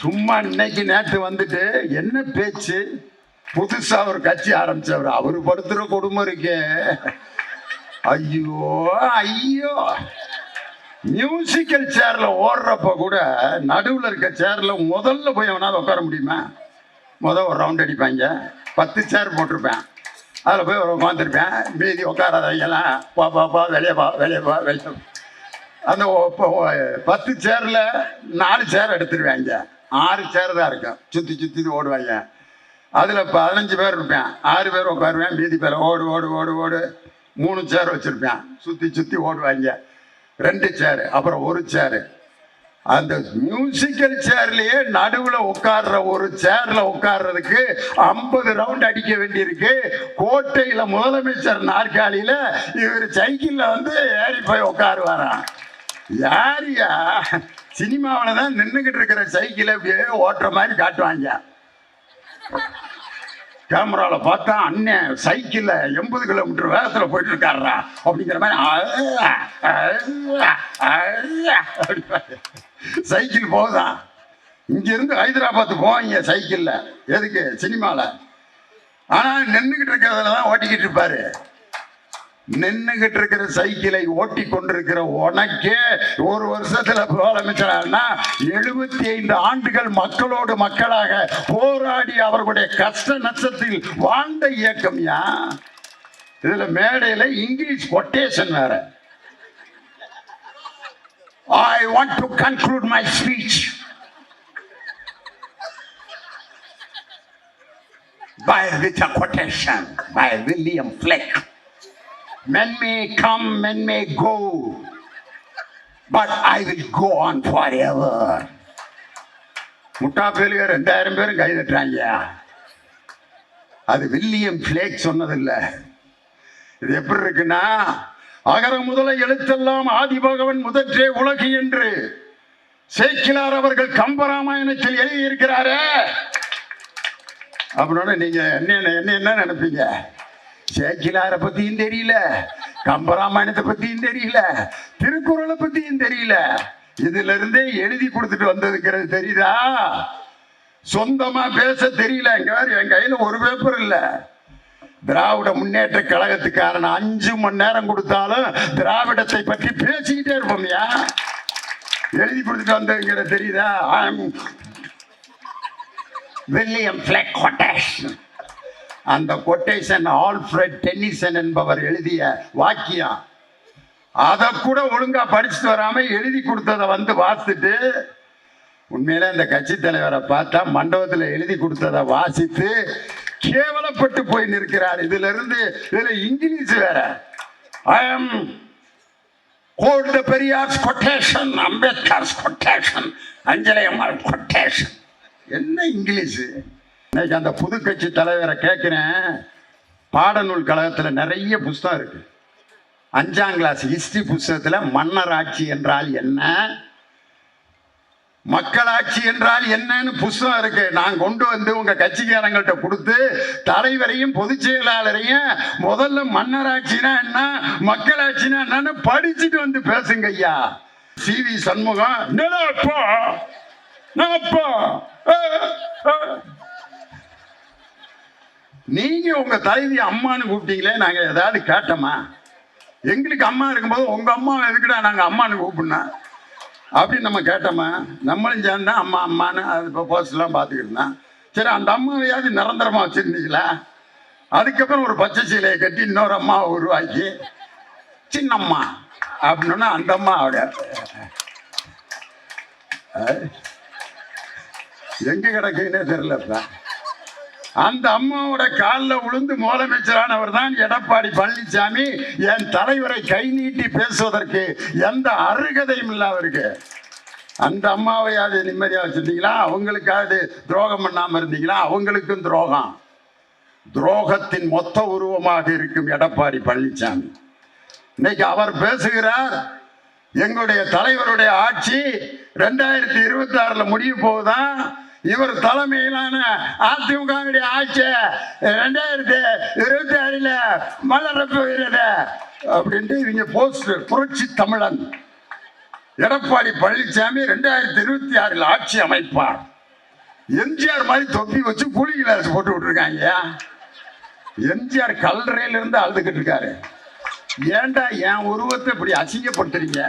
சும்மா இன்னைக்கு நேற்று வந்துட்டு என்ன பேச்சு? புதுசா ஒரு கட்சி ஆரம்பிச்சவர். அவரு படுத்துற கொடுமை இருக்கே. ஐயோ ஐயோ. மியூசிக்கல் சேர்ல ஓடுறப்ப கூட நடுவில் இருக்க சேர்ல முதல்ல போய் அவனால உட்கார முடியுமா? முதல் ஒரு ரவுண்ட் அடிப்பாங்க. பத்து சேர் போட்டிருப்பேன். அதில் போய் ஒரு உட்காந்துருப்பேன் மீதி உட்காராதவங்கலாம் பா பா பா வெளியே பா வெளியே பா வெளியே அந்த பத்து சேரில் நாலு சேர் எடுத்துருவாங்க. ஆறு சேர் தான் இருக்கும். சுற்றி சுற்றி ஓடுவாங்க. அதில் பதினஞ்சு பேர் இருப்பேன். ஆறு பேர் உட்காருவேன். மீதி பேர் ஓடு ஓடு ஓடு ஓடு. மூணு சேர் வச்சுருப்பேன். சுற்றி சுற்றி ஓடுவாங்க. ரெண்டு சேர் அப்புறம் ஒரு சேரு அந்த மியூசிக்கல் சேர்லயே நடுவுல உட்கார்ற ஒரு சேர்ல உட்கார்றதுக்கு ஐம்பது ரவுண்ட் அடிக்க வேண்டியிருக்கு. கோட்டையில முதலமைச்சர் நாற்காலியில இவர் சைக்கிள்ல வந்து ஏறி போய் உட்காருவாராம். யாரியா சினிமாவில் தான் நின்றுக்கிட்டு இருக்கிற சைக்கிளை அப்படியே ஓட்டுற மாதிரி காட்டுவாங்க. கேமராவில் பார்த்தா அண்ணன் சைக்கிளில் எண்பது கிலோமீட்டர் வேகத்தில் போயிட்டு இருக்காரா அப்படிங்கிற மாதிரி சைக்கிள் போகுதான் இங்கேருந்து ஹைதராபாத் போவாங்க சைக்கிளில். எதுக்கு? சினிமாவில் ஆனால் நின்றுக்கிட்டு இருக்கிறதுல தான் ஓட்டிக்கிட்டு இருப்பாரு. நின்னுகிட்டு இருக்கிற சைக்கிளை ஓட்டி கொண்டிருக்கிற உனக்கே ஒரு வருஷத்துல முதலமைச்சரானா எழுபத்தி ஐந்து ஆண்டுகள் மக்களோடு மக்களாக போராடி அவர்களுடைய கஷ்ட நஷ்டத்தில் வாழ்ந்த இயக்கம் யா? இதுல மேடையில இங்கிலீஷ் கொட்டேஷன் வேற. I want to conclude my speech by with a quotation? By William Fleck. Men may come, men may go, but I will go on forever. முட்டா பேலியர் ரெண்டாயிரம் பேரும் கை தட்டுறாங்க. அது வில்லியம் பிளேக் சொன்னதில்ல. இது எப்படி இருக்குன்னா அகர முதல எழுத்தெல்லாம் ஆதிபகவன் முதற்றே உலகு என்று சேக்கிலார் அவர்கள் கம்பராமாயணத்தில் எழுதியிருக்கிறாரே. அப்படின்னு நீங்க என்ன என்ன என்ன நினைப்பீங்க? சேக்கிலாரை பத்தியும் தெரியல கம்பராமாயணத்தை பத்தியும் தெரியல திருக்குறளை பத்தியும் தெரியல. இதுல இருந்தே எழுதி கொடுத்துட்டு வந்ததுங்கிறது தெரியுதா? சொந்தமா பேச தெரியல இங்க என் கையில ஒரு பேப்பர் இல்ல. திராவிட முன்னேற்ற கழகத்துக்காரன் அஞ்சு மணி நேரம் கொடுத்தாலும் திராவிடத்தை பற்றி பேசிக்கிட்டே இருப்போம்யா எழுதி கொடுத்துட்டு வந்ததுங்கிற தெரியுதா? வில்லியம் ஃபிளக் கொட்டேஷன் அந்த கொட்டேஷன் ஆல்ஃபிரட் டென்னிசன் என்பவர் எழுதிய வாக்கியம். அதை கூட ஒழுங்கா படிச்சுட்டு வராம எழுதி கொடுத்ததை வந்து வாசித்துட்டு உண்மையில இந்த கட்சி தலைவரை பார்த்தா மண்டபத்தில் எழுதி கொடுத்ததை வாசித்து கேவலப்பட்டு போய் நிற்கிறார். இதுல இருந்து இதுல இங்கிலீஷ் வேற. I am called the Periyar's quotation Ambedkar quotation Anjali Ammal quotation என்ன இங்கிலீஷு? இன்னைக்கு அந்த புது கட்சி தலைவரை கேட்குறேன் பாடநூல் கழகத்தில் நிறைய புஸ்தகம் இருக்கு. அஞ்சாம் கிளாஸ் ஹிஸ்டரி புஸ்தகத்தில் மன்னர் ஆட்சி என்றால் என்ன? மக்களாட்சி என்றால் என்னன்னு புஸ்தகம் இருக்கு. நான் கொண்டு வந்து உங்க கட்சிக்காரங்கள்ட்ட கொடுத்து தலைவரையும் பொதுச் செயலாளரையும் முதல்ல மன்னராட்சினா என்ன மக்களாட்சினா என்னன்னு படிச்சுட்டு வந்து பேசுங்க ஐயா. சி. வி. சண்முகம் என்னடாப்பா நீங்க உங்க தலைவி அம்மான்னு கூப்பிட்டீங்களே நாங்க ஏதாவது கேட்டோமா? எங்களுக்கு அம்மா இருக்கும்போது உங்க அம்மா எதுக்குடா நாங்க அம்மான்னு கூப்பிடணும் அப்படின்னு நம்ம கேட்டோமா? நம்மளும் சேர்ந்தா அம்மா அம்மான்னு அது இப்போ போஸ்ட்லாம் பார்த்துக்கிட்டு சரி அந்த அம்மாவையாவது நிரந்தரமா வச்சிருந்தீங்களா? அதுக்கப்புறம் ஒரு பச்சை சீலையை கட்டி இன்னொரு அம்மாவை உருவாக்கி சின்னம்மா அப்படின்னா அந்த அம்மா அவட எங்க கிடக்குன்னே தெரியலப்பா. அந்த அம்மாவோட காலில் விழுந்து முதலமைச்சரானவர் தான் எடப்பாடி பழனிசாமி. என் தலைவரை கை நீட்டி பேசுவதற்கு எந்த அருகதையும் இல்லை அவருக்கு அந்த அம்மாவையாவது நிம்மதியாக வச்சுருந்தீங்களா? அவங்களுக்காவது துரோகம் பண்ணாமல் இருந்தீங்களா? அவங்களுக்கும் துரோகம். துரோகத்தின் மொத்த உருவமாக இருக்கும் எடப்பாடி பழனிசாமி. இன்னைக்கு அவர் பேசுகிறார் எங்களுடைய தலைவருடைய ஆட்சி ரெண்டாயிரத்தி இருபத்தி ஆறில் முடிய போகுதான் இவர் தலைமையிலான அதிமுகவுடைய ஆட்சி ரெண்டாயிரத்தி இருபத்தி ஆறில் மலர போகிறது அப்படின்ட்டு இவங்க போஸ்டர் புரட்சி தமிழன் எடப்பாடி பழனிசாமி ரெண்டாயிரத்தி இருபத்தி ஆறில் ஆட்சி அமைப்பார். எம்ஜிஆர் மாதிரி தொப்பி வச்சு கூலிங் கிளாஸ் போட்டு விட்டுருக்காங்க. எம்ஜிஆர் கல்லறையிலிருந்து அழுதுகிட்டு இருக்காரு. ஏண்டா என் உருவத்தை இப்படி அசிங்கப்படுத்துறீங்க?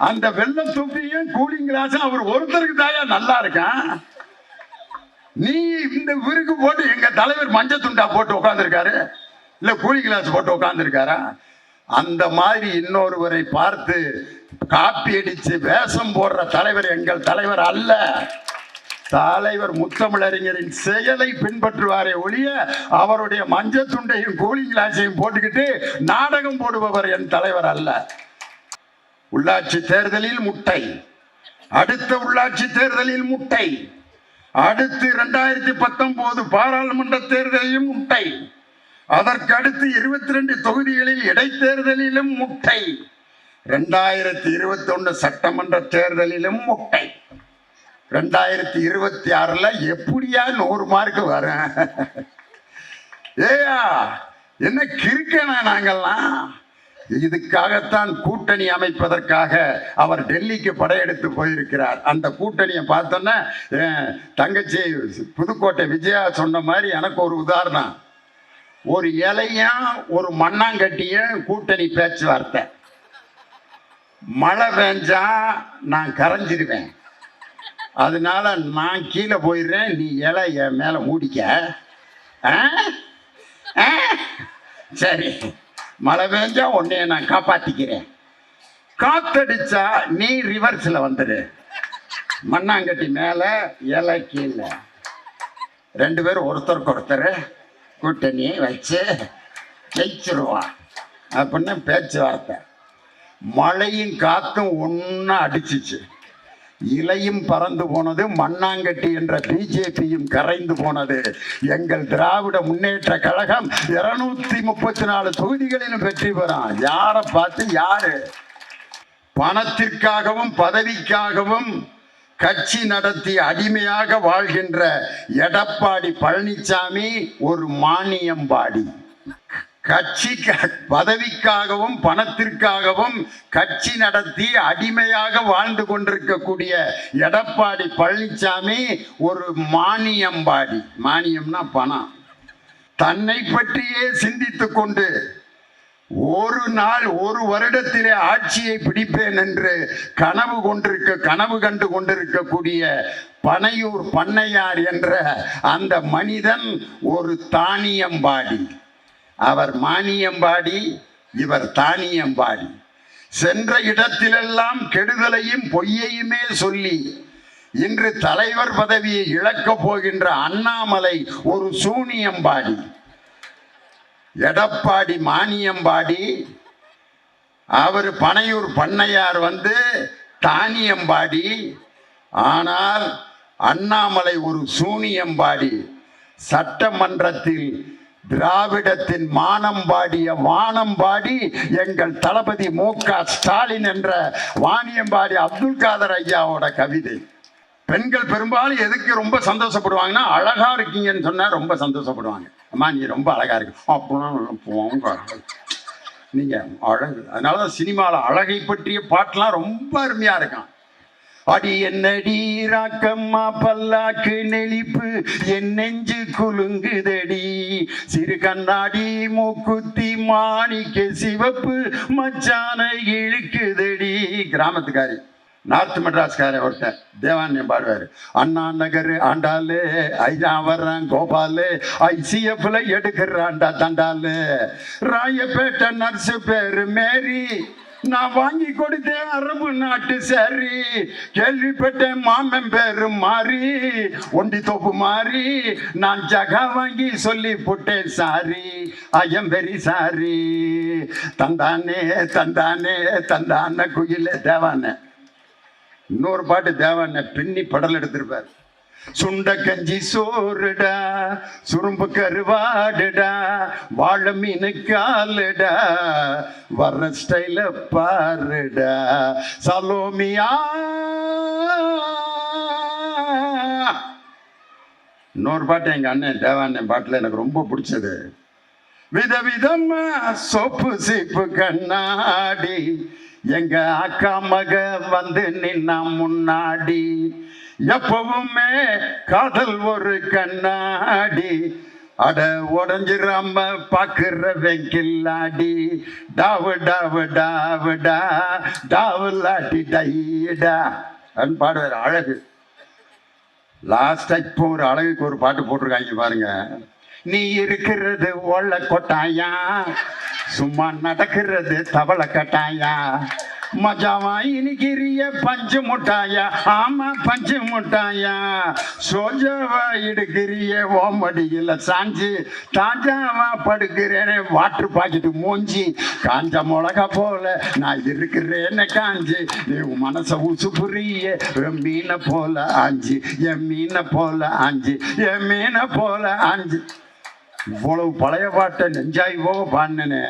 அந்த வெள்ளை தொப்பியும் கூலிங் கிளாஸும் அவர் ஒருத்தருக்கு தாயா நல்லா இருக்கான். நீ இந்த விருக்கு போட்டு எங்க தலைவர் மஞ்சள் துண்டா போட்டு உட்காந்துருக்காரு இல்ல கூலிங் கிளாஸ் போட்டு உட்காந்துருக்காரா அந்த மாதிரி இன்னொருவரை பார்த்து காப்பி அடிச்சு வேஷம் போடுற தலைவர் எங்கள் தலைவர் அல்ல. தலைவர் முத்தமிழறிஞரின் செயலை பின்பற்றுவாரே ஒழிய அவருடைய மஞ்சள் துண்டையும் கூலிங் கிளாஸையும் போட்டுக்கிட்டு நாடகம் போடுபவர் என் தலைவர் அல்ல. உள்ளாட்சி தேர்தலில் முட்டை. அடுத்த உள்ளாட்சி தேர்தலில் முட்டை. அடுத்து இரண்டாயிரத்தி பத்தொன்பது பாராளுமன்ற தேர்தலிலும் முட்டை. அதற்கு அடுத்து இருபத்தி ரெண்டு தொகுதிகளில் இடைத்தேர்தலிலும் முட்டை. ரெண்டாயிரத்தி இருபத்தி ஒன்று சட்டமன்ற தேர்தலிலும் முட்டை. ரெண்டாயிரத்தி இருபத்தி ஆறுல எப்படியா நூறு மார்க் வரும்? ஏயா என்ன கிறுக்கனா நாங்கள்லாம்? இதுக்காகத்தான் கூட்டணி அமைப்பதற்காக அவர் டெல்லிக்கு படையெடுத்து போயிருக்கிறார். அந்த கூட்டணியை பார்த்தோன்னே தங்கச்சி புதுக்கோட்டை விஜயா சொன்ன மாதிரி எனக்கு ஒரு உதாரணம். ஒரு இலையும் ஒரு மண்ணாங்கட்டியும் கூட்டணி பேச்சுவார்த்தை. மழை பெஞ்சா நான் கரைஞ்சிருவேன். அதனால நான் கீழே போயிடுறேன் நீ இலை என் மேலே மூடிக்க. ஆ? சரி. மழை பெஞ்சா உன்னைய நான் காப்பாத்திக்கிறேன். காத்தடிச்சா நீ ரிவர்ஸில் வந்துடு மண்ணாங்கட்டி மேலே இலை கீழே. ரெண்டு பேரும் ஒருத்தருக்கு ஒருத்தர் கூட்டணி வச்சு ஜெயிச்சிருவான் அப்படின்னு பேச்சுவார்த்தை. மழையும் காத்தும் ஒன்றா அடிச்சிச்சு. இலையும் பறந்து போனது மண்ணாங்கட்டி என்ற பிஜேபியும் கரைந்து போனது. எங்கள் திராவிட முன்னேற்ற கழகம் இருநூத்தி முப்பத்தி நாலு தொகுதிகளிலும் வெற்றி பெறும் யாரை பார்த்து யாரு? பணத்திற்காகவும் பதவிக்காகவும் கட்சி நடத்தி அடிமையாக வாழ்கின்ற எடப்பாடி பழனிசாமி ஒரு மானியம்பாடி. கட்சி பதவிக்காகவும் பணத்திற்காகவும் கட்சி நடத்தி அடிமையாக வாழ்ந்து கொண்டிருக்கக்கூடிய எடப்பாடி பழனிசாமி ஒரு மானியம்பாடி மானியம்னா பணம். தன்னை பற்றியே சிந்தித்து கொண்டு ஒரு நாள் ஒரு வருடத்திலே ஆட்சியை பிடிப்பேன் என்று கனவு கொண்டிருக்க கனவு கண்டு கொண்டிருக்கக்கூடிய பனையூர் பண்ணையார் என்ற அந்த மனிதன் ஒரு தானியம்பாடி அவர் மானியம்பாடி இவர் தானியம்பாடி. சென்ற இடத்திலெல்லாம் கெடுதலையும் பொய்யையுமே சொல்லி இன்று தலைவர் பதவியை இழக்கப் போகின்ற அண்ணாமலை ஒரு சூனியம்பாடி. எடப்பாடி மானியம்பாடி அவர் பனையூர் பண்ணையார் வந்து தானியம்பாடி. ஆனால் அண்ணாமலை ஒரு சூனியம்பாடி. சட்டமன்றத்தில் திராவிடத்தின் மானம் பாடிய வானம் பாடி எங்கள் தளபதி மு க. ஸ்டாலின் என்ற வாணியம்பாடி அப்துல் காதர் ஐயாவோட கவிதை. பெண்கள் பெரும்பாலும் எதுக்கு ரொம்ப சந்தோஷப்படுவாங்கன்னா அழகா இருக்கீங்கன்னு சொன்னா ரொம்ப சந்தோஷப்படுவாங்க. அம்மா நீ ரொம்ப அழகா இருக்கு. அப்படிலாம் போங்க. நீங்க அழகு. அதனாலதான் சினிமாவில் அழகை பற்றிய பாட்டெல்லாம் ரொம்ப அருமையா இருக்கான். அடி என்னடி ராக்கம்மா பல்லாக்கு நெளிப்பு என் நெஞ்சு குலுங்குதடி. சிறு கண்ணாடி மூக்குத்தி மாணிக்க சிவப்பு மச்சான இழுக்குதடி. கிராமத்துக்காரி நார்த் மெட்ராஸ்காரன் ஒருத்தன் தேவானியம் பாடுவார். அண்ணா நகர் ஆண்டாலு ஐயா வர்றான் கோபாலு ஐசிஎஃப்ல எடுக்கிறான்டா தண்டாலு ராயப்பேட்டை நர்ஸு பேரு மேரி நான் வாங்கி கொடுத்தேன் அரபு நாட்டு சரி. கேள்விப்பட்டேன் மாமன் பேரு மாறி. ஒண்டி தோப்பு மாறி. நான் ஜகா வாங்கி சொல்லி போட்டேன் சாரி. ஐயம் வெரி சாரி. தந்தானே தந்தானே தந்தான குயில தேவான. இன்னொரு பாட்டு தேவான பின்னி படல் எடுத்திருப்பார். சுண்ட கஞ்சி சோறுடா சுரும்பு கருவாடுடா வாழ மீனு காலுடா வர்ற ஸ்டைல பாருடா. சலோமியா. இன்னொரு பாட்டு எங்க அண்ணன் தேவாண்ணன் பாட்டுல எனக்கு ரொம்ப பிடிச்சது. விதவிதமா சொப்பு சீப்பு கண்ணாடி எங்க அக்கா மக வந்து நின்னா முன்னாடி எப்பவுமே காதல் ஒரு கண்ணாடி. அட உடஞ்சிராம பாக்குற வெங்கில்லாடி. டாவு டாவு டாவுடா டாவு லாட்டி டைடா அப்படின்னு பாடுவார் அழகு. லாஸ்டா இப்போ ஒரு அழகுக்கு ஒரு பாட்டு போட்டிருக்காங்க பாருங்க. நீ இருக்கிறது ஓல கொட்டாயா? சும்மா நடக்கிறது தவளை கட்டாயா? மஜாவா இனிக்கிறிய பஞ்சு முட்டாயா? ஆமா பஞ்சு முட்டாயா? சோஜாவா இடுக்கிறிய ஓமடியில் சாஞ்சு தாஜாவா படுக்கிறேனே வாட்டர் பாக்கெட்டு மூஞ்சி காஞ்ச மிளகா போல நான் இருக்கிறேன்னு காஞ்சி நீ உன் மனச உசு புரிய என் மீனை போல ஆஞ்சி என் மீனை போல ஆஞ்சி என் மீனை போல ஆஞ்சி. இவ்வளவு பழைய பாட்டை நெஞ்சாய் போக பாடினேனே.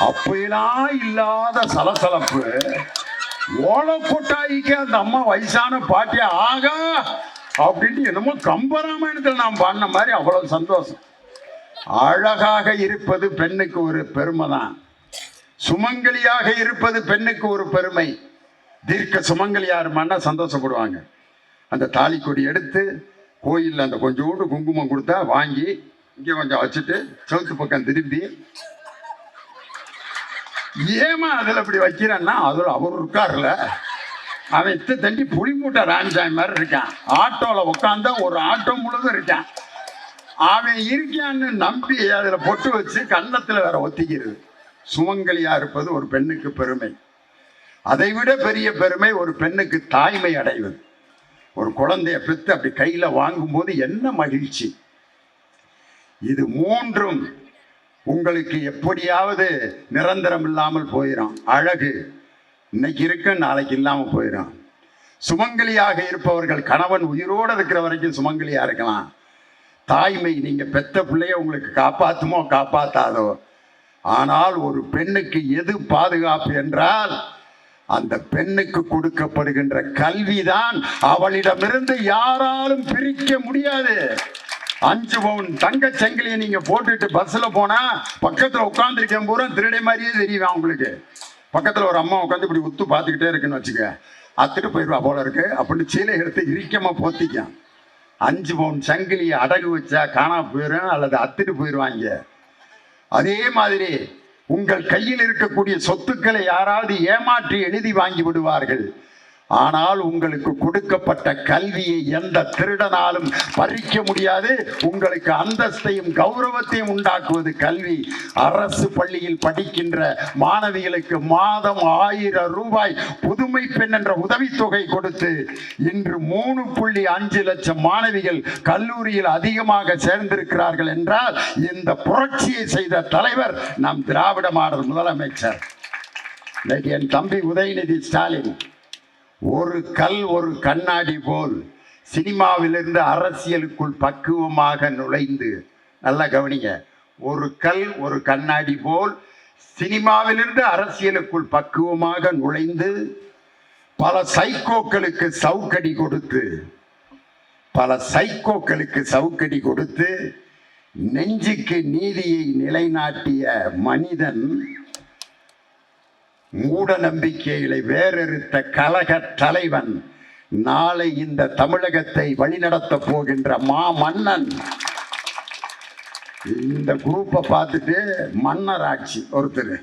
அப்பெல்லாம் இல்லாத சலசலப்பு. ஓலை கொட்டாய்க்கு அந்த அம்மா வயசான பாட்டியா? ஆகா! அப்படின்னு என்னமோ கம்பராமாயணத்தில் நாம் பாடின மாதிரி அவ்வளவு சந்தோஷம். அழகாக இருப்பது பெண்ணுக்கு ஒரு பெருமை தான் சுமங்கலியாக இருப்பது பெண்ணுக்கு ஒரு பெருமை. தீர்க்க சுமங்கலியாருமான்னா சந்தோஷப்படுவாங்க. அந்த தாலி கொடி எடுத்து கோயிலில் அந்த கொஞ்சோண்டு குங்குமம் கொடுத்தா வாங்கி இங்கே கொஞ்சம் வச்சுட்டு சவுத்து பக்கம் திரும்பி. ஏமா அதில் இப்படி வைக்கிறேன்னா அதில் அவர் இருக்கார்ல அவன் இத்த தண்டி புளி மூட்டை ராமசாமி மாதிரி இருக்கான். ஆட்டோவில் உட்காந்தா ஒரு ஆட்டோ முழுதும் இருக்கான். அவன் இருக்கான்னு நம்பி அதில் பொட்டு வச்சு கன்னத்தில் வேற ஒத்திக்கிறது. சுமங்கலியா இருப்பது ஒரு பெண்ணுக்கு பெருமை. அதைவிட பெரிய பெருமை ஒரு பெண்ணுக்கு தாய்மை அடைவது. ஒரு குழந்தைய பெற்று அப்படி கையில வாங்கும்போது என்ன மகிழ்ச்சி. இது மூன்றும் உங்களுக்கு எப்படியாவது நிரந்தரம் இல்லாமல் போயிடும். அழகு இன்னைக்கு இருக்க நாளைக்கு இல்லாமல் போயிடும். சுமங்கலியாக இருப்பவர்கள் கணவன் உயிரோடு இருக்கிற வரைக்கும் சுமங்கலியாக இருக்கலாம். தாய்மை நீங்கள் பெத்த பிள்ளைய உங்களுக்கு காப்பாற்றுமோ காப்பாற்றாதோ ஆனால் ஒரு பெண்ணுக்கு எது பாதுகாப்பு என்றால் அந்த பெண்ணுக்கு கொடுக்கப்படுகின்ற கல்விதான். அவளிடமிருந்து யாராலும் பிரிக்க முடியாது. அஞ்சு பவுன் தங்க சங்கிலியை நீங்க போட்டுட்டு பஸ்ல போனா பக்கத்துல உட்காந்துருக்கேன் பூரா திருடை மாதிரியே தெரியும் உங்களுக்கு? பக்கத்துல ஒரு அம்மா உட்காந்து இப்படி உத்து பார்த்துக்கிட்டே இருக்குன்னு வச்சுக்க. அத்துட்டு போயிடுவா போல இருக்கு. அப்படின்னு சீலை எடுத்து இறுக்கமா போத்திக்க அஞ்சு பவுன் சங்கிலியை அடகு வச்சா காணா போயிடும் அல்லது அத்துட்டு போயிடுவாங்க அதே மாதிரி உங்கள் கையில் இருக்கக்கூடிய சொத்துக்களை யாராவது ஏமாற்றி எழுதி வாங்கி விடுவார்கள். ஆனால் உங்களுக்கு கொடுக்கப்பட்ட கல்வியை எந்த திருடனாலும் பறிக்க முடியாது. உங்களுக்கு அந்தஸ்தையும் கௌரவத்தையும் உண்டாக்குவது கல்வி. அரசு பள்ளியில் படிக்கின்ற மாணவிகளுக்கு மாதம் ஆயிரம் ரூபாய் புதுமை பெண் என்ற உதவித்தொகை கொடுத்து இன்று மூணு புள்ளி அஞ்சு லட்சம் மாணவிகள் கல்லூரியில் அதிகமாக சேர்ந்திருக்கிறார்கள் என்றால் இந்த புரட்சியை செய்த தலைவர் நம் திராவிட மாடல் முதலமைச்சர். இன்னைக்கு என் தம்பி உதயநிதி ஸ்டாலின் ஒரு கல் ஒரு கண்ணாடி போல் சினிமாவிலிருந்து அரசியலுக்குள் பக்குவமாக நுழைந்து நல்லா கவனிங்க ஒரு கல் ஒரு கண்ணாடி போல் சினிமாவிலிருந்து அரசியலுக்குள் பக்குவமாக நுழைந்து பல சைக்கோக்களுக்கு சவுக்கடி கொடுத்து பல சைக்கோக்களுக்கு சவுக்கடி கொடுத்து நெஞ்சுக்கு நீதியை நிலைநாட்டிய மனிதன் மூட நம்பிக்கைகளை வேறறுத்த கலக தலைவன் நாளை இந்த தமிழகத்தை வழிநடத்த போகின்ற மா மன்னன் இந்த குரூப்பை பார்த்துட்டு மன்னர் ஆட்சி ஒருத்தர்.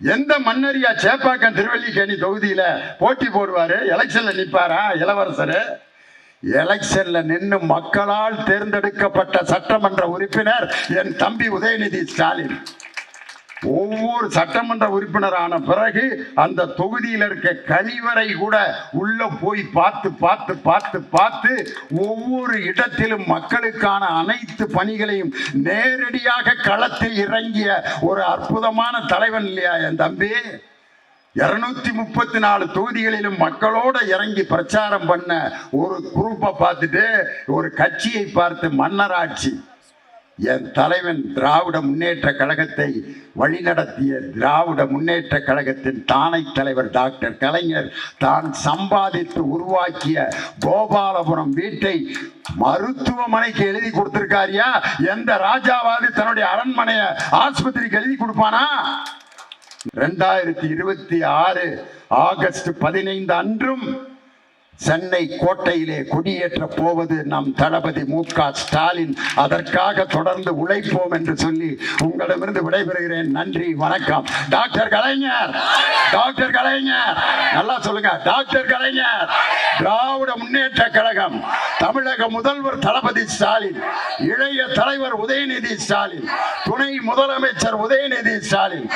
எந்த மன்னரியா சேப்பாக்கம் திருவல்லிக்கேணி தொகுதியில் போட்டி போடுவார்? எலெக்ஷனில் நிற்பாரா இளவரசர்? எலெக்ஷனில் நின்று மக்களால் தேர்ந்தெடுக்கப்பட்ட சட்டமன்ற உறுப்பினர் என் தம்பி உதயநிதி ஸ்டாலின். ஒவ்வொரு சட்டமன்ற உறுப்பினரான பிறகு அந்த தொகுதியில் இருக்க கழிவறை கூட உள்ள போய் பார்த்து பார்த்து பார்த்து பார்த்து ஒவ்வொரு இடத்திலும் மக்களுக்கான அனைத்து பணிகளையும் நேரடியாக களத்தில் இறங்கிய ஒரு அற்புதமான தலைவன் இல்லையா என் தம்பி? இருநூத்தி முப்பத்தி நாலு தொகுதிகளிலும் மக்களோட இறங்கி பிரச்சாரம் பண்ண ஒரு குரூப்பை பார்த்துட்டு ஒரு கட்சியை பார்த்து மன்னராட்சி. என் தலைவன் திராவிட முன்னேற்ற கழகத்தை வழிநடத்திய திராவிட முன்னேற்ற கழகத்தின் தானை தலைவர் டாக்டர் கலைஞர் தான் சம்பாதித்து உருவாக்கிய கோபாலபுரம் வீட்டை மருத்துவமனைக்கு எழுதி கொடுத்திருக்காரியா? எந்த ராஜாவாது தன்னுடைய அரண்மனையை ஆஸ்பத்திரிக்கு எழுதி கொடுப்பானா? ரெண்டாயிரத்தி இருபத்தி ஆறு ஆகஸ்ட் பதினைந்து அன்றும் சென்னை கோட்டையிலே கொடியேற்ற போவது நம் தளபதி மு க. ஸ்டாலின். அதற்காக தொடர்ந்து உழைப்போம் என்று சொல்லி உங்களிடமிருந்து விடைபெறுகிறேன். நன்றி வணக்கம். டாக்டர் கலைஞர்! டாக்டர் கலைஞர்! நல்லா சொல்லுங்க. டாக்டர் கலைஞர்! திராவிட முன்னேற்ற கழகம். தமிழக முதல்வர் தளபதி ஸ்டாலின். இளைய தலைவர் உதயநிதி ஸ்டாலின். துணை முதலமைச்சர் உதயநிதி ஸ்டாலின்.